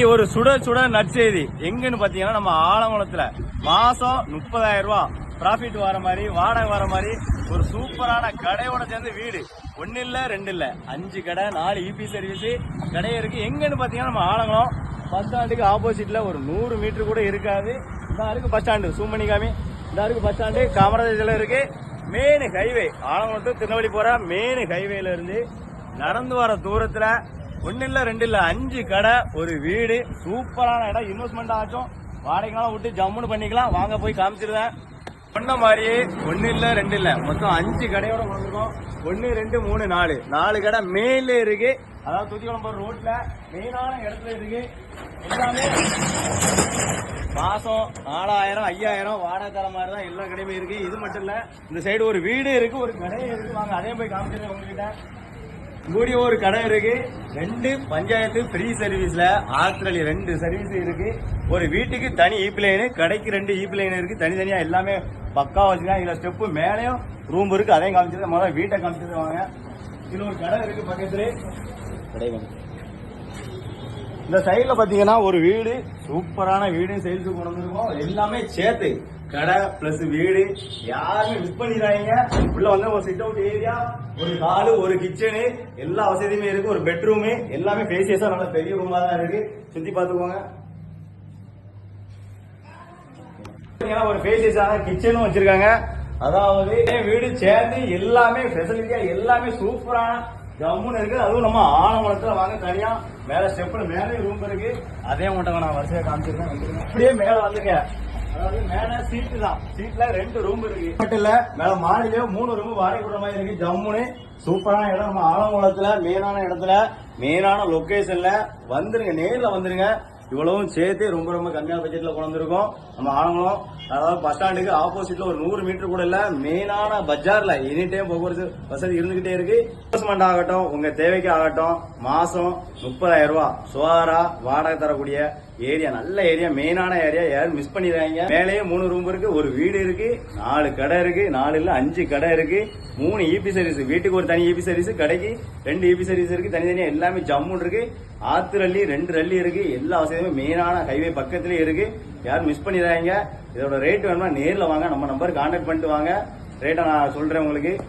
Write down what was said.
இன்னைக்கு ஒரு சுட சுட நற்செய்தி. எங்கன்னு பாத்தீங்கன்னா நம்ம ஆலங்குளத்துல மாசம் முப்பதாயிரம் ரூபாய் ப்ராஃபிட் வர மாதிரி வாடகை வர மாதிரி ஒரு சூப்பரான கடையோட சேர்ந்து வீடு. ஒன்னு இல்ல ரெண்டு இல்ல. அஞ்சு கடை நாலு இபி சர்வீஸ் கடை இருக்கு. எங்கன்னு பாத்தீங்கன்னா நம்ம ஆலங்குளம் பஸ் ஸ்டாண்டுக்கு ஆப்போசிட்ல ஒரு நூறு மீட்டர் கூட இருக்காது. இதான் இருக்கு பஸ் ஸ்டாண்டு சூமணிகாமி. இதான் இருக்கு பஸ் ஸ்டாண்டு காமராஜர்ல இருக்கு. மெயின் ஹைவே ஆலங்குளம் திருநெல்வேலி போற மெயின் ஹைவேல இருந்து நடந்து வர தூரத்துல ஒன்னு இல்ல ரெண்டு இல்ல அஞ்சு கடை ஒரு வீடு. சூப்பரான இடம். இன்வெஸ்ட்மெண்ட் ஆச்சும். வாடகைலாம் விட்டு ஜம்முன்னு பண்ணிக்கலாம். வாங்க போய் காமிச்சிருவேன். சொன்ன மாதிரி ஒன்னு இல்ல ரெண்டு இல்ல மொத்தம் அஞ்சு கடையோட வந்திருக்கோம் ஒன்னு ரெண்டு மூணு நாலு. நாலு கடை மேல இருக்கு. அதாவது துத்திக்குளம் போற ரோட்ல மெயினான இடத்துல இருக்கு. எல்லாமே மாசம் நாலாயிரம் ஐயாயிரம் வாடகை தர மாதிரி தான் எல்லா கடையுமே இருக்கு. இது மட்டும் இல்ல இந்த சைடு ஒரு வீடு இருக்கு ஒரு கடையும் இருக்கு. வாங்க அதையும் போய் காமிச்சிருக்கேன் உங்ககிட்ட. கூடிய ஒரு கடை இருக்கு. ரெண்டு பஞ்சாயத்து ஃப்ரீ சர்வீஸ்ல ஆத்திரலி ரெண்டு சர்வீஸ் இருக்கு. ஒரு வீட்டுக்கு தனி ஈப்ளைனு கடைக்கு ரெண்டு ஈப்ளைன் இருக்கு. தனித்தனியா எல்லாமே பக்கா வச்சுக்கலாம் இதுல ஸ்டெப்பு மேலேயும் ரூம் இருக்கு. அதையும் காமிச்சிருக்கேன். முதல்ல வீட்டை காமிச்சிருவாங்க இதுல ஒரு கடை இருக்கு பக்கத்துல. கடை இந்த சைடில் பாத்தீங்கன்னா ஒரு வீடு. சூப்பரான வீடு சேல்ஸ் கொண்டு வந்திருக்கோம். எல்லாமே சேர்த்து கடை பிளஸ் வீடு யாருமே மிஸ் பண்ணிடுறாங்க உள்ள வந்து ஒரு சிட் அவுட் ஏரியா ஒரு ஹாலு ஒரு கிச்சனு எல்லா வசதியுமே இருக்கு. ஒரு பெட்ரூமு எல்லாமே பேசியஸா நல்ல பெரிய ரூமா தான் இருக்கு. சுத்தி பாத்துக்கோங்க ஒரு பேசியஸான கிச்சனும் வச்சிருக்காங்க. அதாவது வீடு சேர்ந்து எல்லாமே ஃபெசிலிட்டியா எல்லாமே சூப்பரான ஜம்முன்னு இருக்கு. அதுவும் நம்ம ஆலமரத்துல வாங்க தனியா மேல ஸ்டெப்ல மேலே ரூம் இருக்கு. அதே மட்டும் நான் வரிசையா காமிச்சிருக்கேன். அப்படியே மேல வந்துங்க அதாவது மேல சீட்டு தான். சீட்ல ரெண்டு ரூம் இருக்கு. மட்டும் இல்ல மேல மாடியில மூணு ரூம் வாடகை கொடுற மாதிரி இருக்கு. ஜம்முன்னு சூப்பரான இடம். நம்ம ஆலங்குளத்துல மெயினான இடத்துல மெயினான லொகேஷன்ல வந்துருங்க. நேர்ல வந்துருங்க. இவ்வளவும் சேர்த்து ரொம்ப ரொம்ப கம்மியான பட்ஜெட்ல கொண்டு வந்திருக்கோம். நம்ம ஆலங்குளம் அதாவது பஸ் ஸ்டாண்டுக்கு ஆப்போசிட்ல ஒரு நூறு மீட்டர் கூட இல்ல மெயினான பஜார்ல எனி டைம் போக்குவரத்து வசதி இருந்துகிட்டே இருக்கு. இன்வெஸ்ட்மெண்ட் ஆகட்டும் உங்க தேவைக்கு ஆகட்டும் மாசம் முப்பதாயிரம் ரூபாய் சுகாரா வாடகை தரக்கூடிய ஏரியா நல்ல ஏரியா மெயினான ஏரியா யாரும் மிஸ் பண்ணிடுறாங்க மேலேயே மூணு ரூம் இருக்கு ஒரு வீடு இருக்கு நாலு கடை இருக்கு நாலு இல்ல அஞ்சு கடை இருக்கு மூணு இபி சர்வீஸ் வீட்டுக்கு ஒரு தனி இபி சர்வீஸ் கடைக்கு ரெண்டு இபி சர்வீஸ் இருக்கு தனித்தனியா எல்லாமே ஜம்முன்னு இருக்கு ஆத்து ரல்லி ரெண்டு ரல்லி இருக்கு எல்லா வசதியும் மெயினான ஹைவே பக்கத்துலயே இருக்கு. யாரும் மிஸ் பண்ணிடுறாங்க இதோட ரேட் வேணும்னா நேரில் வாங்க. நம்ம நம்பர் கான்டாக்ட் பண்ணிட்டு வாங்க. ரேட்டை நான் சொல்கிறேன் உங்களுக்கு.